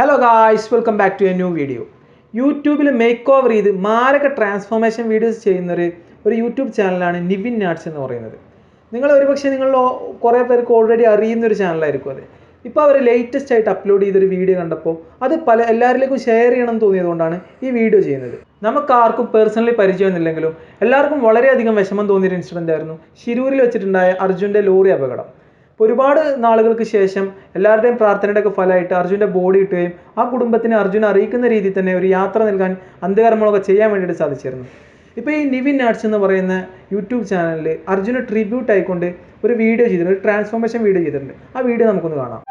Hello guys welcome back to a new video യൂട്യൂബിൽ makeover ചെയ്ത് മാരക transformation videos ചെയ്യുന്നൊരു ഒരു യൂട്യൂബ് ചാനലാണ് നിവിൻ നാട്സ് എന്ന് പറയുന്നത്. നിങ്ങൾ ഒരുപക്ഷെ നിങ്ങൾ കുറേ പേർക്ക് ഓൾറെഡി അറിയുന്ന ഒരു ചാനലായിരിക്കും അത്. ഇപ്പോൾ അവർ ലേറ്റസ്റ്റ് ആയിട്ട് അപ്ലോഡ് ചെയ്തൊരു വീഡിയോ കണ്ടപ്പോൾ അത് പല എല്ലാവരിലേക്കും ഷെയർ ചെയ്യണം തോന്നിയതുകൊണ്ടാണ് ഈ വീഡിയോ ചെയ്യുന്നത്. നമുക്ക് ആർക്കും പേഴ്സണലി പരിചയമൊന്നുമില്ലെങ്കിലും എല്ലാവർക്കും വളരെയധികം വിഷമം തോന്നിയൊരു ഇൻസിഡന്റ് ആയിരുന്നു. ശിരൂരിൽ വെച്ചിട്ടുണ്ടായ അർജുന്റെ ലോറി അപകടം. ഒരുപാട് നാളുകൾക്ക് ശേഷം എല്ലാവരുടെയും പ്രാർത്ഥനയുടെ ഒക്കെ ഫലമായിട്ട് അർജുന്റെ ബോഡി കിട്ടുകയും ആ കുടുംബത്തിന് അർജുൻ അറിയിക്കുന്ന രീതിയിൽ തന്നെ ഒരു യാത്ര നൽകാൻ അന്ത്യകർമ്മങ്ങളൊക്കെ ചെയ്യാൻ വേണ്ടിയിട്ട് സാധിച്ചിരുന്നു. ഇപ്പോൾ ഈ നിവിൻ ആർട്സ് എന്ന് പറയുന്ന യൂട്യൂബ് ചാനലിൽ അർജുന ട്രിബ്യൂട്ട് ആയിക്കൊണ്ട് ഒരു വീഡിയോ ചെയ്തിട്ടുണ്ട് ഒരു ട്രാൻസ്ഫോർമേഷൻ വീഡിയോ ചെയ്തിട്ടുണ്ട്. ആ വീഡിയോ നമുക്കൊന്ന് കാണാം.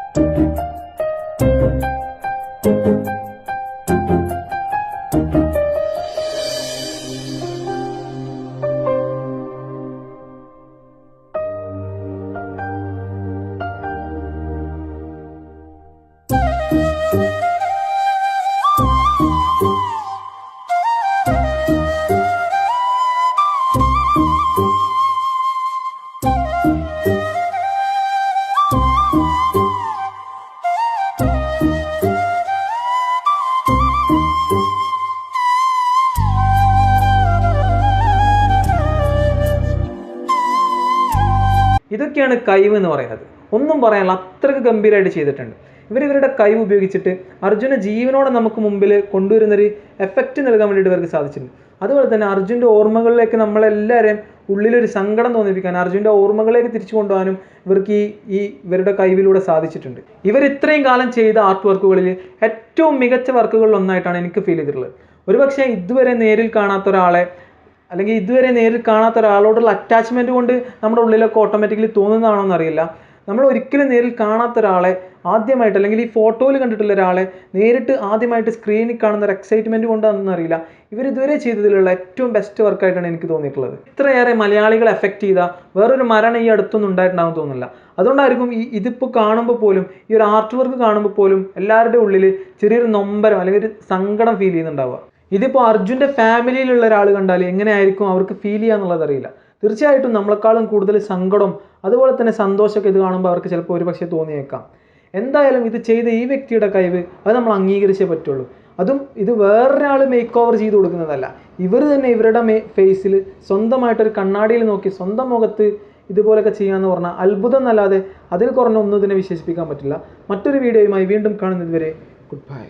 ഇതൊക്കെയാണ് കഴിവ് എന്ന് പറയുന്നത്. ഒന്നും പറയാനുള്ള അത്രയ്ക്ക് ഗംഭീരമായിട്ട് ചെയ്തിട്ടുണ്ട്. ഇവർ ഇവരുടെ കഴിവ് ഉപയോഗിച്ചിട്ട് അർജുന ജീവനോടെ നമുക്ക് മുമ്പിൽ കൊണ്ടുവരുന്നൊരു എഫക്റ്റ് നൽകാൻ വേണ്ടിയിട്ട് ഇവർക്ക് സാധിച്ചിട്ടുണ്ട്. അതുപോലെ തന്നെ അർജുന്റെ ഓർമ്മകളിലേക്ക് നമ്മളെല്ലാവരെയും ഉള്ളിലൊരു സങ്കടം തോന്നിപ്പിക്കാൻ അർജുന്റെ ഓർമ്മകളിലേക്ക് തിരിച്ചു കൊണ്ടുപോകാനും ഇവർക്ക് ഈ ഈ ഇവരുടെ കഴിവിലൂടെ സാധിച്ചിട്ടുണ്ട്. ഇവർ ഇത്രയും കാലം ചെയ്ത ആർട്ട് വർക്കുകളിൽ ഏറ്റവും മികച്ച വർക്കുകളിൽ ഒന്നായിട്ടാണ് എനിക്ക് ഫീൽ ചെയ്തിട്ടുള്ളത്. ഒരുപക്ഷെ ഇതുവരെ നേരിൽ കാണാത്ത ഒരാളെ അല്ലെങ്കിൽ ഇതുവരെ നേരിൽ കാണാത്ത ഒരാളോടുള്ള അറ്റാച്ച്മെന്റ് കൊണ്ട് നമ്മുടെ ഉള്ളിലൊക്കെ ഓട്ടോമാറ്റിക്കലി തോന്നുന്നതാണോ എന്നറിയില്ല നമ്മൾ ഒരിക്കലും നേരിൽ കാണാത്ത ഒരാളെ ആദ്യമായിട്ട് അല്ലെങ്കിൽ ഈ ഫോട്ടോയിൽ കണ്ടിട്ടുള്ള ഒരാളെ നേരിട്ട് ആദ്യമായിട്ട് സ്ക്രീനിൽ കാണുന്ന ഒരു എക്സൈറ്റ്മെന്റ് ഇവർ ഇതുവരെ ചെയ്തതിലുള്ള ഏറ്റവും ബെസ്റ്റ് വർക്കായിട്ടാണ് എനിക്ക് തോന്നിയിട്ടുള്ളത്. ഇത്രയേറെ മലയാളികളെ എഫക്റ്റ് ചെയ്ത വേറൊരു മരണം ഈ അടുത്തൊന്നും ഉണ്ടായിട്ടുണ്ടാകും തോന്നുന്നില്ല. അതുകൊണ്ടായിരിക്കും ഈ ഇതിപ്പോൾ കാണുമ്പോൾ പോലും ഈ ഒരു ആർട്ട് വർക്ക് കാണുമ്പോൾ പോലും എല്ലാവരുടെ ഉള്ളിൽ ചെറിയൊരു നൊമ്പരം അല്ലെങ്കിൽ ഒരു സങ്കടം ഫീൽ ചെയ്യുന്നുണ്ടാവുക. ഇതിപ്പോൾ അർജുന്റെ ഫാമിലിയിലുള്ള ഒരാൾ കണ്ടാൽ എങ്ങനെയായിരിക്കും അവർക്ക് ഫീൽ ചെയ്യുക എന്നുള്ളത് അറിയില്ല. തീർച്ചയായിട്ടും നമ്മളെക്കാളും കൂടുതൽ സങ്കടം അതുപോലെ തന്നെ സന്തോഷമൊക്കെ ഇത് കാണുമ്പോൾ അവർക്ക് ചിലപ്പോൾ ഒരു പക്ഷേ തോന്നിയേക്കാം. എന്തായാലും ഇത് ചെയ്ത ഈ വ്യക്തിയുടെ കഴിവ് അത് നമ്മൾ അംഗീകരിച്ചേ പറ്റുള്ളൂ. അതും ഇത് വേറൊരാൾ മേക്ക് ഓവർ ചെയ്ത് കൊടുക്കുന്നതല്ല. ഇവർ തന്നെ ഇവരുടെ മേ ഫേസിൽ സ്വന്തമായിട്ടൊരു കണ്ണാടിയിൽ നോക്കി സ്വന്തം മുഖത്ത് ഇതുപോലൊക്കെ ചെയ്യാമെന്ന് പറഞ്ഞാൽ അത്ഭുതം എന്നല്ലാതെ അതിൽ കുറഞ്ഞ ഒന്നും ഇതിനെ വിശേഷിപ്പിക്കാൻ പറ്റില്ല. മറ്റൊരു വീഡിയോയുമായി വീണ്ടും കാണുന്നത് വരെ ഗുഡ് ബൈ